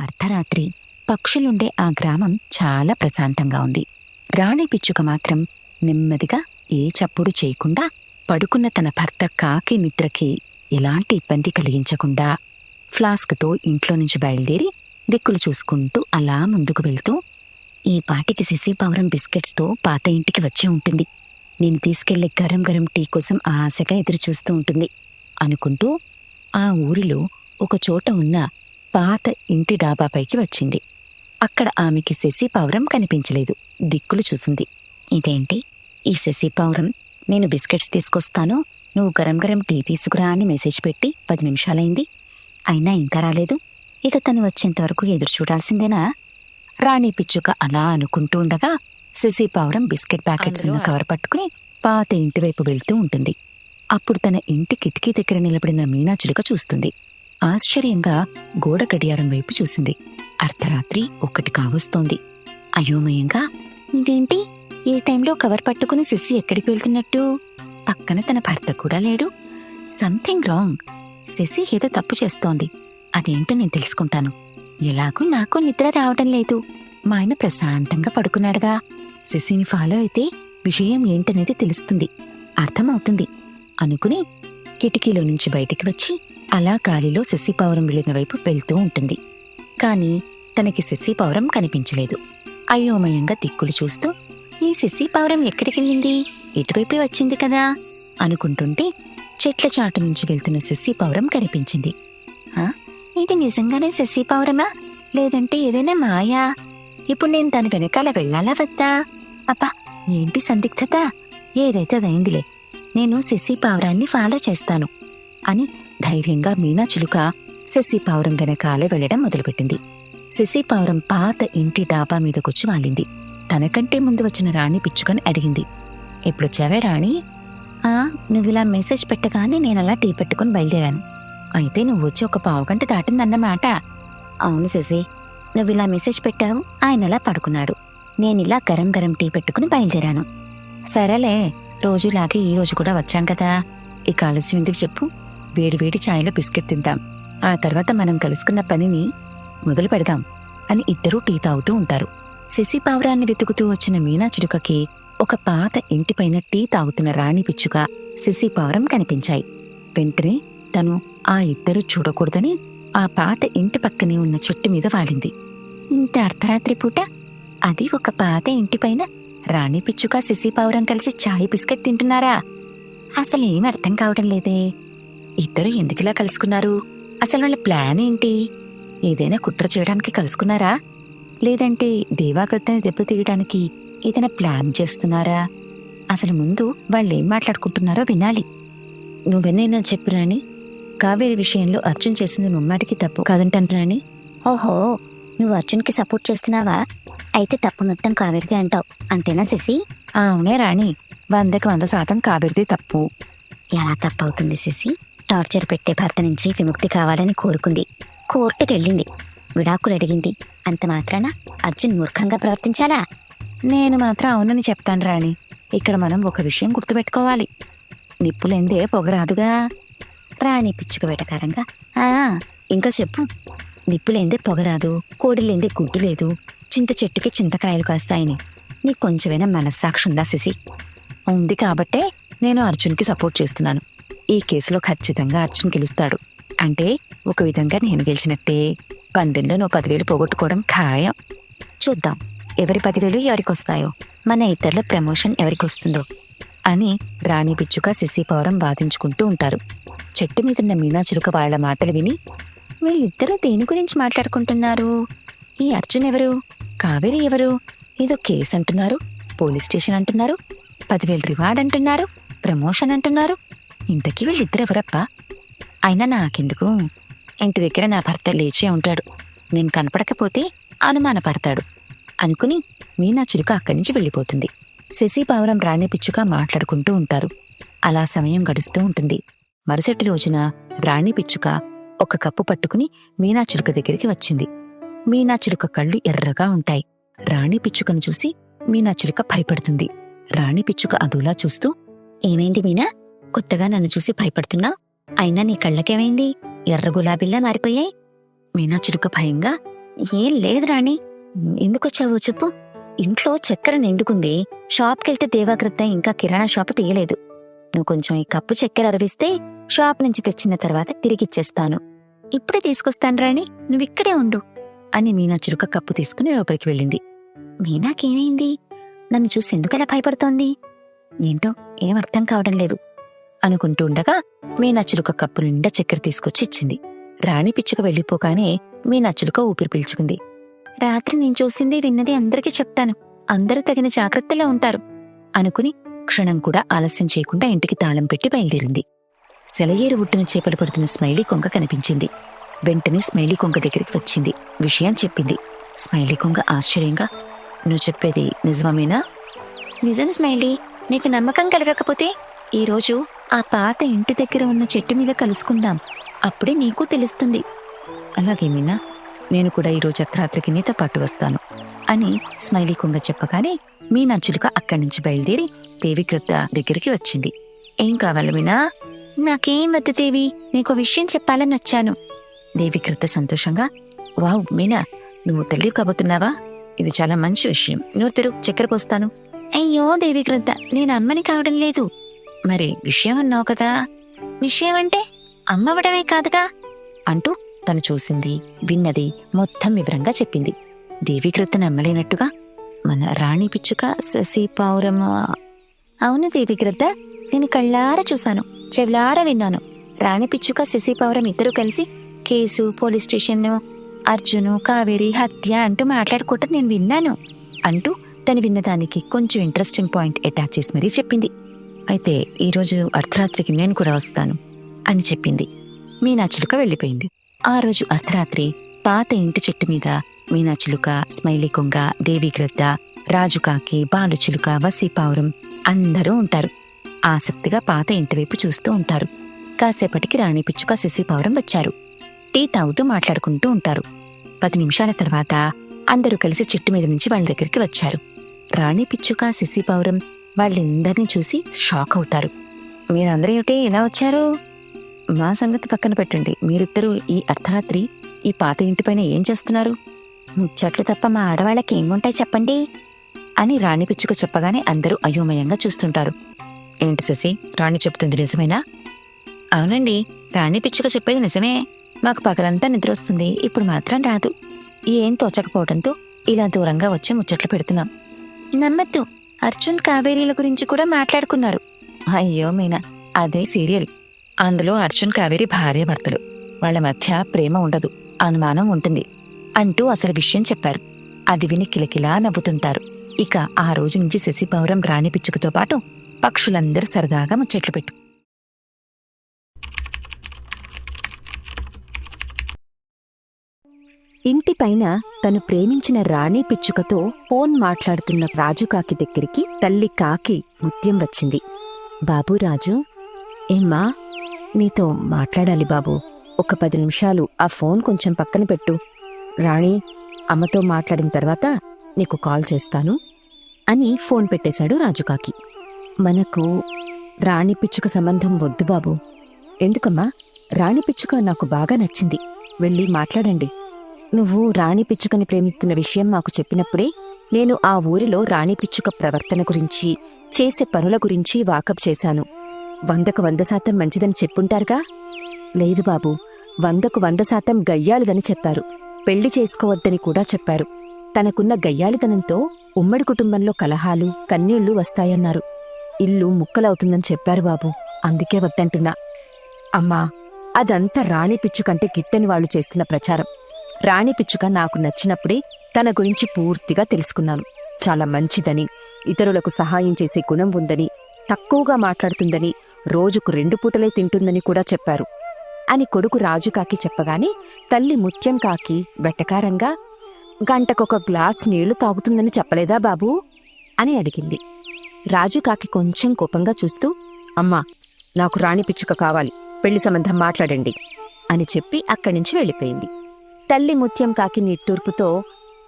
అర్ధరాత్రి పక్షులుండే ఆ గ్రామం చాలా ప్రశాంతంగా ఉంది. రాణి పిచ్చుక మాత్రం నెమ్మదిగా ఏ చప్పుడు చేయకుండా పడుకున్న తన భర్త కాకి నిద్రకి ఎలాంటి ఇబ్బంది కలిగించకుండా ఫ్లాస్క్తో ఇంట్లో నుంచి బయలుదేరి దిక్కులు చూసుకుంటూ అలా ముందుకు వెళ్తూ ఈ పాటికి శశి పౌరం బిస్కెట్స్తో పాత ఇంటికి వచ్చే ఉంటుంది. నేను తీసుకెళ్ళే గరం గరం టీ కోసం ఆశగా ఎదురు చూస్తూ ఉంటుంది అనుకుంటూ ఆ ఊరిలో ఒక చోట ఉన్న పాత ఇంటి డాబాపైకి వచ్చింది. అక్కడ ఆమెకి శశి పౌరం కనిపించలేదు. దిక్కులు చూసింది. ఇదేంటి? ఈ శశి పౌరం నేను బిస్కెట్స్ తీసుకొస్తాను. నువ్వు గరం గరం టీ తీసుకురా అని మెసేజ్ పెట్టి పది నిమిషాలైంది. అయినా ఇంకా రాలేదు. ఇక తను వచ్చేంత వరకు ఎదురు చూడాల్సిందేనా? రాణి పిచ్చుక అలా అనుకుంటూ ఉండగా శశి పావురం బిస్కెట్ ప్యాకెట్స్ ఉన్న కవర్ పట్టుకుని పాత ఇంటి వైపు వెళ్తూ ఉంటుంది. అప్పుడు తన ఇంటి కిటికీ దగ్గర నిలబడిన మీనా చిలుక చూస్తుంది. ఆశ్చర్యంగా గోడ గడియారం వైపు చూసింది. అర్ధరాత్రి ఒకటి కావస్తోంది. అయోమయంగా ఇదేంటి? ఈ టైంలో కవర్ పట్టుకుని శశి ఎక్కడికి వెళ్తున్నట్టు? పక్కన తన భర్త కూడా లేడు. Something wrong. శశి ఏదో తప్పు చేస్తోంది. అదేంటో నేను తెలుసుకుంటాను. ఎలాగూ నాకు నిద్ర రావటం లేదు. మా ఆయన ప్రశాంతంగా పడుకున్నాడుగా. శశిని ఫాలో అయితే విషయం ఏంటనేది తెలుస్తుంది. అర్థమవుతుంది. అనుకుని కిటికీలో నుంచి బయటికి వచ్చి అలా గాలిలో శశి వెళ్ళిన వైపు వెళ్తూ ఉంటుంది. కానీ తనకి శశి కనిపించలేదు. అయోమయంగా దిక్కులు చూస్తూ ఈ శశి ఎక్కడికి ఎక్కడికెళ్ళింది ఇటువైపే వచ్చింది కదా? అనుకుంటుంటే చెట్ల చాటు నుంచి వెళ్తున్న శశి కనిపించింది. "ఆ, ఇది నిజంగానే శశి లేదంటే ఏదైనా మాయా? ఇప్పుడు నేను దాని వెనకాల వెళ్ళాలా వద్దా? అబ్బా ఏంటి సందిగ్ధత? ఏదైతే అదైందిలే. నేను శశి పావురాన్ని ఫాలో చేస్తాను అని ధైర్యంగా మీనా చిలుక పావురం వెనకాలే వెళ్ళడం మొదలుపెట్టింది. శశిపావురం పాత ఇంటి డాబా మీదకొచ్చి వాలింది. తనకంటే ముందు వచ్చిన రాణి పిచ్చుకని అడిగింది. ఎప్పుడొచ్చావే రాణి? ఆ నువ్విలా మెసేజ్ పెట్టగానే నేను అలా టీ పెట్టుకుని బయలుదేరాను. అయితే నువ్వు వచ్చి ఒక పావుగంట దాటిందన్నమాట అవును శశి నువ్వు ఇలా మెసేజ్ పెట్టావు ఆయన అలా పడుకున్నాడు. నేనిలా గరం గరం టీ పెట్టుకుని బయలుదేరాను. సరేలే రోజులాగే ఈ రోజు కూడా వచ్చాం కదా. ఇక ఆలస్యం ఎందుకు చెప్పు. వేడివేడి వేడి ఛాయలో బిస్కెట్ తిందాం. ఆ తర్వాత మనం కలుసుకున్న పనిని మొదలు పెడదాం అని ఇద్దరూ టీ తాగుతూ ఉంటారు. శశి పావురాన్ని వెతుకుతూ వచ్చిన మీనా చిరుకకి ఒక పాత ఇంటిపైన టీ తాగుతున్న రాణి పిచ్చుక శశి పావురం కనిపించాయి. వెంటనే తను ఆ ఇద్దరు చూడకూడదని ఆ పాత ఇంటి పక్కనే ఉన్న చెట్టు మీద వాలింది. ఇంత అర్ధరాత్రి పూట అది ఒక పాత ఇంటిపైన రాణి పిచ్చుక శశి పావురం కలిసి చాయ్ బిస్కెట్ తింటున్నారా? అసలు ఏం అర్థం కావడం లేదే. ఇద్దరు ఎందుకిలా కలుసుకున్నారు? అసలు వాళ్ళ ప్లాన్ ఏంటి? ఏదైనా కుట్ర చేయడానికి కలుసుకున్నారా? లేదంటే దేవాగ్రతని దెబ్బతీయడానికి ఏదైనా ప్లాన్ చేస్తున్నారా? అసలు ముందు వాళ్ళు ఏం మాట్లాడుకుంటున్నారో వినాలి. నువ్వెన్నైనా చెప్పు రాణి. కావేరి విషయంలో అర్జున్ చేసింది ముమ్మాటికి తప్పు కాదంటాను రాణి. ఓహో నువ్వు అర్జున్కి సపోర్ట్ చేస్తున్నావా? అయితే తప్పు మొత్తం కావేరిది అంటావు. అంతేనా శశి? అవునే రాణి. వందకి వంద శాతం కావేరిది తప్పు. ఎలా తప్పు అవుతుంది శశి? టార్చర్ పెట్టే భర్త నుంచి విముక్తి కావాలని కోరుకుంది. కోర్టుకి వెళ్ళింది. విడాకులు అడిగింది. అంత మాత్రాన అర్జున్ మూర్ఖంగా ప్రవర్తించాలా? నేను మాత్రం అవునని చెప్తాను రాణి. ఇక్కడ మనం ఒక విషయం గుర్తుపెట్టుకోవాలి. నిప్పులేందే పొగరాదుగా. రాణి పిచ్చుక వెటకారంగా ఆ ఇంకా చెప్పు. నిప్పులేందే పొగరాదు కోడిలేందే గుడ్డు లేదు చింత చెట్టుకి చింతకాయలు కాస్తాయని. నీకు కొంచెమైనా మనస్సాక్షి ఉందా శశి? ఉంది కాబట్టే నేను అర్జున్కి సపోర్ట్ చేస్తున్నాను. ఈ కేసులో ఖచ్చితంగా అర్జున్ గెలుస్తాడు. అంటే ఒక విధంగా నేను గెలిచినట్టే. పందెంలో నువ్వు పదివేలు పోగొట్టుకోవడం ఖాయం. చూద్దాం ఎవరి పదివేలు ఎవరికి వస్తాయో మన ఇతరుల ప్రమోషన్ ఎవరికి వస్తుందో అని రాణి పిచ్చుక శిశిపౌరం వాదించుకుంటూ ఉంటారు. చెట్టు మీదున్న మీనా చిలుక వాళ్ళ మాటలు విని వీళ్ళిద్దరూ దేని గురించి మాట్లాడుకుంటున్నారు? ఈ అర్జున్ ఎవరు? కావేరి ఎవరు? ఏదో కేసు అంటున్నారు పోలీస్ స్టేషన్ అంటున్నారు పదివేలు రివార్డ్ అంటున్నారు ప్రమోషన్ అంటున్నారు ఇంతకీ వీళ్ళిద్దరు ఎవరప్పా? అయినా నాకెందుకు? ఇంటి దగ్గర నా భర్త లేచే ఉంటాడు. నేను కనపడకపోతే అనుమానపడతాడు. అనుకుని మీనా చిలుక అక్కడి నుంచి వెళ్ళిపోతుంది. శశి పావురం రాణి పిచ్చుక మాట్లాడుకుంటూ ఉంటారు. అలా సమయం గడుస్తూ ఉంటుంది. మరుసటి రోజున రాణి పిచ్చుక ఒక కప్పు పట్టుకుని మీనా చిలుక దగ్గరికి వచ్చింది. మీనా చిలుక కళ్ళు ఎర్రగా ఉంటాయి. రాణి పిచ్చుకను చూసి మీనా చిలుక భయపడుతుంది. రాణి పిచ్చుక అదోలా చూస్తూ ఏమైంది మీనా? కొత్తగా నన్ను చూసి భయపడుతున్నా? అయినా నీ కళ్ళకేమైంది? ఎర్ర గులాబీల్లా మారిపోయాయి? మీనా చురుక భయంగా ఏం లేదు రాణి ఎందుకొచ్చావో చెప్పు. ఇంట్లో చక్కెర నిండుకుంది. షాప్కెళ్తే దేవాకృత ఇంకా కిరాణా షాపు తీయలేదు. నువ్వు కొంచెం ఈ కప్పు చక్కెర అరవిస్తే షాప్ నుంచి తెచ్చిన తర్వాత తిరిగిచ్చేస్తాను. ఇప్పుడే తీసుకొస్తాను రాణి నువ్విక్కడే ఉండు అని మీనా చిరుక కప్పు తీసుకుని లోపలికి వెళ్ళింది. మీనాకేమైంది? నన్ను చూసి ఎందుకలా భయపడుతోంది? ఏంటో ఏం అర్థం కావడం లేదు. అనుకుంటూ ఉండగా మీనా కప్పు నిండా చక్కెర తీసుకొచ్చి ఇచ్చింది. రాణి పిచ్చుక వెళ్ళిపోగానే మీనా ఊపిరి పీల్చుకుంది. రాత్రి నేను చూసింది విన్నది అందరికీ చెప్తాను. అందరూ తగిన జాగ్రత్తలో ఉంటారు అనుకుని క్షణం కూడా ఆలస్యం చేయకుండా ఇంటికి తాళం పెట్టి బయలుదేరింది. సెలయేరు ఉట్టున చేపలు పడుతున్న స్మైలీ కొంగ కనిపించింది. వెంటనే స్మైలీ కొంగ దగ్గరికి వచ్చింది. విషయం చెప్పింది. స్మైలీ కొంగ ఆశ్చర్యంగా నువ్వు చెప్పేది నిజమేనా నిజం స్మైలీ. నీకు నమ్మకం కలగకపోతే ఈరోజు ఆ పాత ఇంటి దగ్గర ఉన్న చెట్టు మీద కలుసుకుందాం. అప్పుడే నీకు తెలుస్తుంది. అలాగే మీనా నేను కూడా ఈరోజు అర్ధరాత్రికి నీతో పాటు వస్తాను అని స్మైలీ కుంగ చెప్పగానే మీనా చిలుక అక్కడి నుంచి బయలుదేరి దేవికృత దగ్గరికి వచ్చింది. ఏం కావాలి మీనా? నాకేం వద్దు దేవి నీకు విషయం చెప్పాలని వచ్చాను. దేవికృత సంతోషంగా వావ్ మీనా నువ్వు తల్లి కాబోతున్నావా? ఇది చాలా మంచి విషయం. నువ్వు తెరు చక్కెర పోస్తాను. అయ్యో దేవికృత నేను అమ్మని కావడం లేదు. మరి విషయం అన్నావు కదా. విషయం అంటే అమ్మవడమే కాదుగా అంటూ తను చూసింది విన్నది మొత్తం వివరంగా చెప్పింది. దేవికృత నమ్మలేనట్టుగా మన రాణి పిచ్చుక శశి పావురమ్మ అవును దేవికృత నేను కళ్ళారా చూశాను చెవిలారా విన్నాను. రాణి పిచ్చుక శశి పావురం ఇద్దరు కలిసి కేసు పోలీస్ స్టేషన్ అర్జును కావేరి హత్య అంటూ మాట్లాడుకోవటం నేను విన్నాను అంటూ తను విన్నదానికి కొంచెం ఇంట్రెస్టింగ్ పాయింట్ అటాచ్ చేసి మరీ చెప్పింది. అయితే ఈరోజు అర్ధరాత్రికి నేను కూడా వస్తాను అని చెప్పింది. మీనాచిలుక వెళ్ళిపోయింది. ఆ రోజు అర్ధరాత్రి పాత ఇంటి చెట్టు మీద మీనాచిలుక స్మైలీ కొంగ దేవిగ్రద్ద రాజుకాకి బాలుచిలుక వసీపావురం అందరూ ఉంటారు. ఆసక్తిగా పాత ఇంటి వైపు చూస్తూ ఉంటారు. కాసేపటికి రాణి పిచ్చుక శశిపావురం వచ్చారు. టీ తాగుతూ మాట్లాడుకుంటూ ఉంటారు. పది నిమిషాల తర్వాత అందరూ కలిసి చెట్టు మీద నుంచి వాళ్ళ దగ్గరికి వచ్చారు. రాణి పిచ్చుక శశిపావురం వాళ్ళిందరినీ చూసి షాక్ అవుతారు. మీరందరూ ఏమిటి ఎలా వచ్చారు? మా సంగతి పక్కన పెట్టండి. మీరిద్దరూ ఈ అర్ధరాత్రి ఈ పాత ఇంటిపైన ఏం చేస్తున్నారు? ముచ్చట్లు తప్ప మా ఆడవాళ్ళకి ఏముంటాయి చెప్పండి? అని రాణి పిచ్చుక చెప్పగానే అందరూ అయోమయంగా చూస్తుంటారు. ఏంటి శశి రాణి చెప్తుంది నిజమేనా? అవునండి రాణి పిచ్చుక చెప్పేది నిజమే. మాకు పగలంతా నిద్ర వస్తుంది. ఇప్పుడు మాత్రం రాదు. ఏం తోచకపోవడంతో ఇలా దూరంగా వచ్చి ముచ్చట్లు పెడుతున్నాం. నమ్మద్దు. అర్జున్ కావేరీల గురించి కూడా మాట్లాడుకున్నారు. అయ్యో మీనా అదే సీరియల్. అందులో అర్జున్ కావేరి భార్య భర్తలు. వాళ్ళ మధ్య ప్రేమ ఉండదు అనుమానం ఉంటుంది అంటూ అసలు విషయం చెప్పారు. అది విని కిలకిలా నవ్వుతుంటారు. ఇక ఆ రోజు నుంచి శశిపౌరం రాణి పిచ్చుకతో పాటు పక్షులందరూ సరదాగా ముచ్చట్లు పెట్టు ఇంటిపైన తను ప్రేమించిన రాణి పిచ్చుకతో ఫోన్ మాట్లాడుతున్న రాజుకాకి దగ్గరికి తల్లి కాకి ముత్యం వచ్చింది. బాబు రాజు ఏమ్మా? నీతో మాట్లాడాలి బాబు. ఒక పది నిమిషాలు ఆ ఫోన్ కొంచెం పక్కన పెట్టు. రాణి అమ్మతో మాట్లాడిన తర్వాత నీకు కాల్ చేస్తాను అని ఫోన్ పెట్టేశాడు రాజుకాకి మనకు రాణి పిచ్చుక సంబంధం వద్దు బాబు. ఎందుకమ్మా? రాణి పిచ్చుక నాకు బాగా నచ్చింది. వెళ్ళి మాట్లాడండి. నువ్వు రాణి పిచ్చుకని ప్రేమిస్తున్న విషయం మాకు చెప్పినప్పుడే నేను ఆ ఊరిలో రాణి పిచ్చుక ప్రవర్తన గురించి చేసే పనుల గురించి వాకప్ చేశాను. వందకు వంద శాతం మంచిదని చెప్పుంటారుగా? లేదు బాబు వందకు వంద శాతం గయ్యాలిదని చెప్పారు. పెళ్ళి చేసుకోవద్దని కూడా చెప్పారు. తనకున్న గయ్యాలితనంతో ఉమ్మడి కుటుంబంలో కలహాలు కన్నీళ్ళు వస్తాయన్నారు. ఇల్లు ముక్కలవుతుందని చెప్పారు బాబు. అందుకే వద్దంటున్నా. అమ్మా అదంతా రాణి పిచ్చుకంటే గిట్టని వాళ్ళు చేస్తున్న ప్రచారం. రాణి పిచ్చుక నాకు నచ్చినప్పుడే తన గురించి పూర్తిగా తెలుసుకున్నాను. చాలా మంచిదని ఇతరులకు సహాయం చేసే గుణం ఉందని తక్కువగా మాట్లాడుతుందని రోజుకు రెండు పూటలే తింటుందని కూడా చెప్పారు. అని కొడుకు రాజుకాకి చెప్పగానే తల్లి ముత్యం కాకి వెటకారంగా గంటకొక గ్లాస్ నీళ్ళు తాగుతుందని చెప్పలేదా బాబూ? అని అడిగింది. రాజుకాకి కొంచెం కోపంగా చూస్తూ అమ్మా నాకు రాణి పిచ్చుక కావాలి పెళ్ళి సంబంధం మాట్లాడండి అని చెప్పి అక్కడి నుంచి వెళ్ళిపోయింది. తల్లి ముత్యం కాకి నిట్టూర్పుతో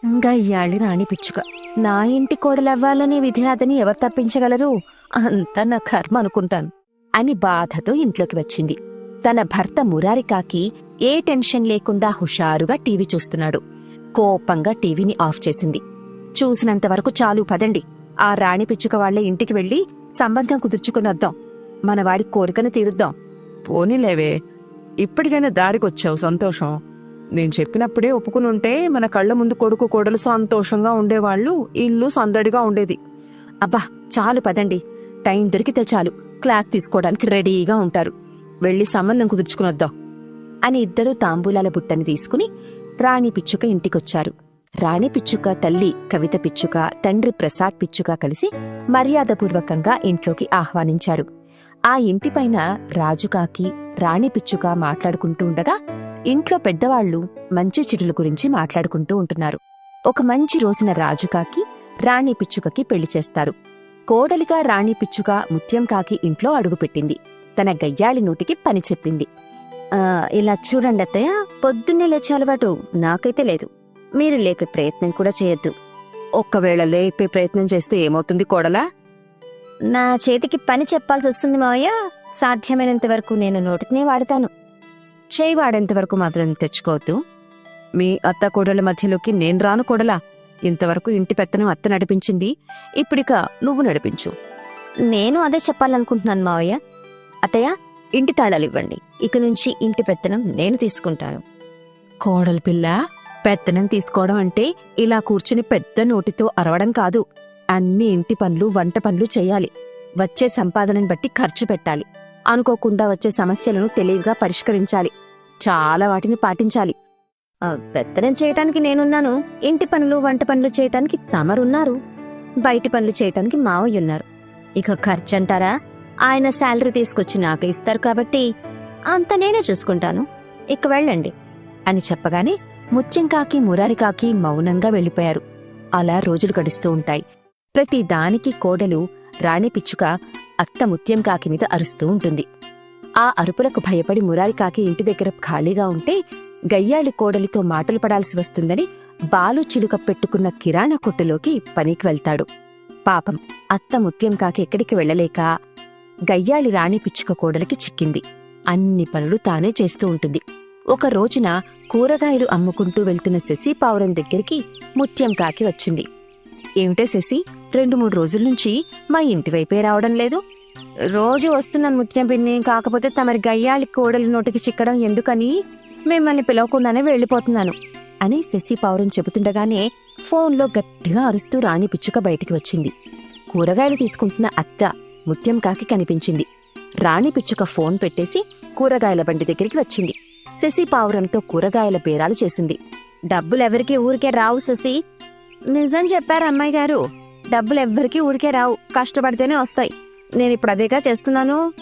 గయ్యాళి రాణి పిచ్చుక నా ఇంటి కోడలవ్వాలనే విధినాథని ఎవరు తప్పించగలరు? అంతా నా కర్మ అనుకుంటాను అని బాధతో ఇంట్లోకి వచ్చింది. తన భర్త మురారి కాకి ఏ టెన్షన్ లేకుండా హుషారుగా టీవీ చూస్తున్నాడు. కోపంగా టీవీని ఆఫ్ చేసింది. చూసినంత వరకు చాలు పదండి. ఆ రాణి పిచ్చుక వాళ్ళ ఇంటికి వెళ్ళి సంబంధం కుదుర్చుకునొద్దాం. మనవాడి మన వాడి కోరికను తీరుద్దాం. పోనీలేవే. ఇప్పటికైనా దారికొచ్చావు సంతోషం. నేను చెప్పినప్పుడే ఒప్పుకుని ఉంటే మన కళ్ళ ముందు కొడుకు కోడలు సంతోషంగా ఉండేవాళ్ళు ఇల్లు సందడిగా ఉండేది. అబ్బా చాలు పదండి. టైం దొరికితే చాలు. క్లాస్ తీసుకోవడానికి రెడీగా ఉంటారు. వెళ్ళి సంబంధం కుదుర్చుకునొద్దాం. అని ఇద్దరూ తాంబూలాల బుట్టని తీసుకుని రాణి పిచ్చుక ఇంటికొచ్చారు. రాణి పిచ్చుక తల్లి కవిత పిచ్చుక తండ్రి ప్రసాద్ పిచ్చుక కలిసి మర్యాదపూర్వకంగా ఇంట్లోకి ఆహ్వానించారు. ఆ ఇంటిపైన రాజుకాకి రాణి పిచ్చుక మాట్లాడుకుంటూ ఉండగా ఇంట్లో పెద్దవాళ్ళు మంచి చెడుల గురించి మాట్లాడుకుంటూ ఉంటున్నారు. ఒక మంచి రోజున రాజుకాకి రాణి పిచ్చుకకి పెళ్ళి చేస్తారు. కోడలిగా రాణి పిచ్చుక ముత్యం కాకి ఇంట్లో అడుగుపెట్టింది తన గయ్యాళి నోటికి పని చెప్పింది. "ఆ, ఇలా చూడండి అత్తయ్య పొద్దున్నే లేచే అలవాటు నాకైతే లేదు. మీరు లేపే ప్రయత్నం కూడా చేయొద్దు. ఒక్కవేళ లేపే ప్రయత్నం చేస్తే ఏమవుతుంది కోడలా? నా చేతికి పని చెప్పాల్సి వస్తుంది మావయ్య. సాధ్యమైనంత వరకు నేను నోటినే వాడతాను. చేయి వాడేంత వరకు మాత్రం తెచ్చుకోవద్దు. మీ అత్త కోడల మధ్యలోకి నేను రాను కోడలా. ఇంతవరకు ఇంటి పెత్తనం అత్త నడిపించింది. ఇప్పుడిక నువ్వు నడిపించు. నేను అదే చెప్పాలనుకుంటున్నాను మావయ్య. అత్తయ్య ఇంటి తాళాలు ఇవ్వండి ఇక నుంచి ఇంటి పెత్తనం నేను తీసుకుంటాను. కోడలి పిల్ల పెత్తనం తీసుకోవడం అంటే ఇలా కూర్చుని పెద్ద నోటితో అరవడం కాదు. అన్ని ఇంటి పనులు వంట పనులు చేయాలి. వచ్చే సంపాదనను బట్టి ఖర్చు పెట్టాలి. అనుకోకుండా వచ్చే సమస్యలను తెలివిగా పరిష్కరించాలి. చాలా వాటిని పాటించాలి. వెత్తనం పెత్తనం చేయటానికి నేనున్నాను. ఇంటి పనులు వంట పనులు చేయటానికి తమరున్నారు. బయటి పనులు చేయటానికి మావయ్య ఉన్నారు ఇక ఖర్చు అంటారా ఆయన శాలరీ తీసుకొచ్చి నాకు ఇస్తారు కాబట్టి అంత నేనే చూసుకుంటాను. ఇక వెళ్ళండి అని చెప్పగానే ముత్యంకాకి మురారికాకి మౌనంగా వెళ్ళిపోయారు. అలా రోజులు గడుస్తూ ఉంటాయి. ప్రతి దానికి కోడలు రాణి పిచ్చుక అత్త ముత్యంకాకి మీద అరుస్తూ ఉంటుంది. ఆ అరుపులకు భయపడి మురారికాకి ఇంటి దగ్గర ఖాళీగా ఉంటే గయ్యాళి కోడలితో మాటలు పడాల్సి వస్తుందని బాలు చిలుక పెట్టుకున్న కిరాణా కొట్టులోకి పనికి వెళ్తాడు. పాపం అత్త ముత్యం కాకి ఎక్కడికి వెళ్ళలేక గయ్యాళి రాణి పిచ్చుక కోడలికి చిక్కింది. అన్ని పనులు తానే చేస్తూ ఉంటుంది. ఒక రోజున కూరగాయలు అమ్ముకుంటూ వెళ్తున్న శశి పావురం దగ్గరికి ముత్యం కాకి వచ్చింది. ఏమిటే శశి రెండు మూడు రోజుల నుంచి మా ఇంటి వైపే రావడం లేదు? రోజు వస్తున్నాను ముత్యం పిన్ని కాకపోతే తమరి గయ్యాళి కోడలు నోటికి చిక్కడం ఎందుకని మిమ్మల్ని పిలవకుండానే వెళ్ళిపోతున్నాను అని శశి పావురం చెబుతుండగానే ఫోన్లో గట్టిగా అరుస్తూ రాణి పిచ్చుక బయటికి వచ్చింది. కూరగాయలు తీసుకుంటున్న అత్త ముత్యం కాకి కనిపించింది. రాణి పిచ్చుక ఫోన్ పెట్టేసి కూరగాయల బండి దగ్గరికి వచ్చింది. శశి పావురంతో కూరగాయల బేరాలు చేసింది. డబ్బులెవరికీ ఊరికే రావు శశి. నిజం చెప్పారు అమ్మాయి గారు. డబ్బులెవ్వరికీ ఊరికే రావు. కష్టపడితేనే వస్తాయి. నేను ఇప్పుడు అదేగా చేస్తున్నాను?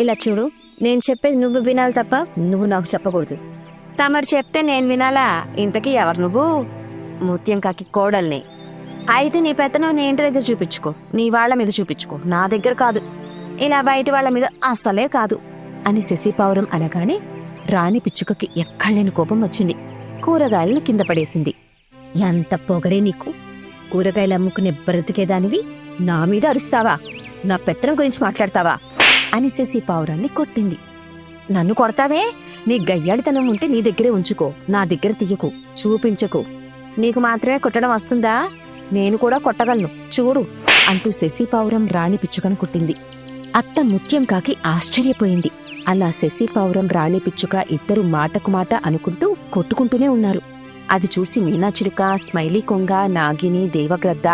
ఇలా చూడు నేను చెప్పేది నువ్వు వినాలి తప్ప నువ్వు నాకు చెప్పకూడదు. తమరు చెప్తే నేను వినాలా? ఇంతకీ ఎవరు నువ్వు? ముత్యం కాకి కోడల్ని. అయితే నీ పెత్తనం నీ ఇంటి దగ్గర చూపించుకో. నీ వాళ్ళ మీద చూపించుకో. నా దగ్గర కాదు. ఇలా బయట వాళ్ళ మీద అసలే కాదు అని శశిపావురం అనగానే రాణి పిచ్చుకకి ఎక్కడలేని కోపం వచ్చింది. కూరగాయలను కింద పడేసింది. ఎంత పొగరే నీకు? కూరగాయలు అమ్ముకునే బ్రతికేదానివి నా మీద అరుస్తావా? నా పెత్తనం గురించి మాట్లాడతావా? అని శశి పావురాన్ని కొట్టింది. నన్ను కొడతావే? నీ గయ్యాడితనం ఉంటే నీ దగ్గరే ఉంచుకో. నా దగ్గర తీయకు. చూపించకు. నీకు మాత్రమే కొట్టడం వస్తుందా? నేను కూడా కొట్టగలను. చూడు అంటూ శశి పావురం రాణి పిచ్చుకను కుట్టింది. అత్త ముత్యం కాకి ఆశ్చర్యపోయింది. అలా శశి పావురం రాణి పిచ్చుక ఇద్దరు మాటకు మాట అనుకుంటూ కొట్టుకుంటూనే ఉన్నారు. అది చూసి మీనాచిలుక స్మైలీ కొంగ నాగిని దేవగ్రద్ద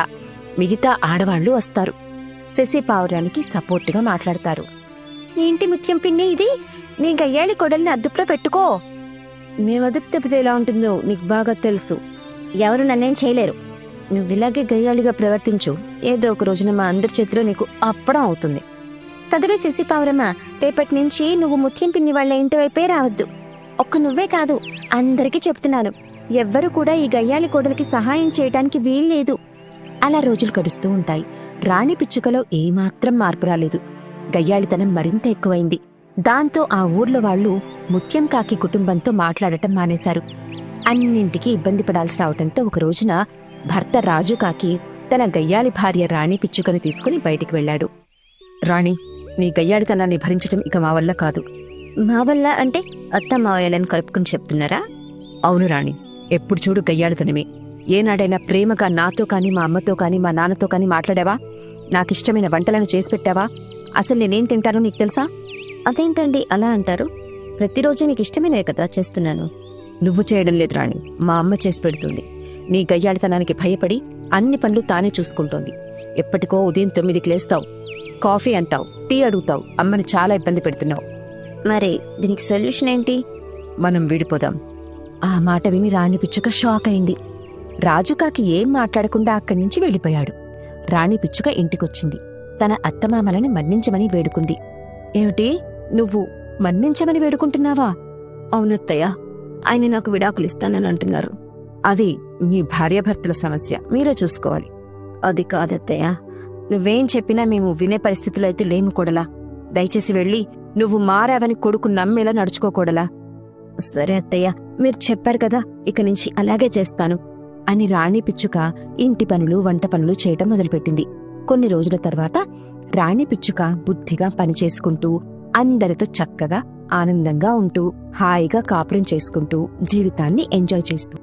మిగతా ఆడవాళ్ళు వస్తారు. శశి పావురానికి సపోర్ట్గా మాట్లాడతారు. ఏంటి ముత్యం పిన్ని ఇది? నీ గయ్యాళి కొడల్ని అదుపులో పెట్టుకో. మేము అదుపు తప్పితే ఎలా ఉంటుందో నీకు బాగా తెలుసు. ఎవరు నన్నేం చేయలేరు. నువ్వు ఇలాగే గయ్యాళిగా ప్రవర్తించు. ఏదో ఒక రోజున మా అందరి చేతిలో నీకు అప్పడం అవుతుంది. తదువే శశి పావురమ్మ రేపటి నుంచి నువ్వు ముత్యం పిన్ని వాళ్ళ ఇంటి వైపే రావద్దు. ఒక్క నువ్వే కాదు అందరికీ చెప్తున్నాను. ఎవ్వరు కూడా ఈ గయ్యాలి కోడలికి సహాయం చేయటానికి వీల్లేదు. అలా రోజులు గడుస్తూ ఉంటాయి. రాణి పిచ్చుకలో ఏమాత్రం మార్పు రాలేదు. గయ్యాళితనం మరింత ఎక్కువైంది. దాంతో ఆ ఊర్లో వాళ్ళు ముత్యం కాకి కుటుంబంతో మాట్లాడటం మానేశారు. అన్నింటికీ ఇబ్బంది పడాల్సి రావటంతో ఒక రోజున భర్త రాజు కాకి తన గయ్యాళి భార్య రాణి పిచ్చుకని తీసుకుని బయటికి వెళ్ళాడు. రాణి నీ గయ్యాడితనాన్ని భరించటం ఇక మా వల్ల కాదు. మా వల్ల అంటే అత్త మావయ్యలను కలుపుకుని చెప్తున్నారా? అవును రాణి ఎప్పుడు చూడు గయ్యాడుతనమే ఏనాడైనా ప్రేమగా నాతో కానీ మా అమ్మతో కానీ మా నాన్నతో కానీ మాట్లాడావా? నాకిష్టమైన వంటలను చేసి పెట్టావా? అసలు నేనేం తింటానో నీకు తెలుసా? అదేంటండి అలా అంటారు? ప్రతిరోజు మీకు ఇష్టమైనవే కదా చేస్తున్నాను. నువ్వు చేయడం లేదు రాణి. మా అమ్మ చేసి పెడుతుంది. నీ గయ్యాళితనానికి భయపడి అన్ని పనులు తానే చూసుకుంటోంది. ఎప్పటికో ఉదయం తొమ్మిదికి లేస్తావు. కాఫీ అంటావు టీ అడుగుతావు. అమ్మని చాలా ఇబ్బంది పెడుతున్నావు. మరి దీనికి సొల్యూషన్ ఏంటి? మనం విడిపోదాం. ఆ మాట విని రాణి పిచ్చుక షాక్ అయింది. రాజుకాకి ఏం మాట్లాడకుండా అక్కడి నుంచి వెళ్ళిపోయాడు. రాణి పిచ్చుక ఇంటికొచ్చింది. తన అత్తమామలని మన్నించమని వేడుకుంది. ఏమిటి? నువ్వు మన్నించమని వేడుకుంటున్నావా? అవునత్తయ్య ఆయన నాకు విడాకులు ఇస్తానని అంటున్నారు అది మీ భార్యాభర్తల సమస్య. మీరే చూసుకోవాలి. అది కాదత్తయ్య. నువ్వేం చెప్పినా మేము వినే పరిస్థితుల్లో అయితే లేము కూడలా. దయచేసి వెళ్ళి నువ్వు మారావని కొడుకు నమ్మేలా నడుచుకోకూడలా సరే అత్తయ్య మీరు చెప్పారు కదా ఇక నుంచి అలాగే చేస్తాను. అని రాణి పిచ్చుక ఇంటి పనులు వంట పనులు చేయటం మొదలుపెట్టింది. కొన్ని రోజుల తర్వాత రాణి పిచ్చుక బుద్ధిగా పని చేసుకుంటూ అందరితో చక్కగా ఆనందంగా ఉంటూ హాయిగా కాపురం చేసుకుంటూ జీవితాన్ని ఎంజాయ్ చేస్తూ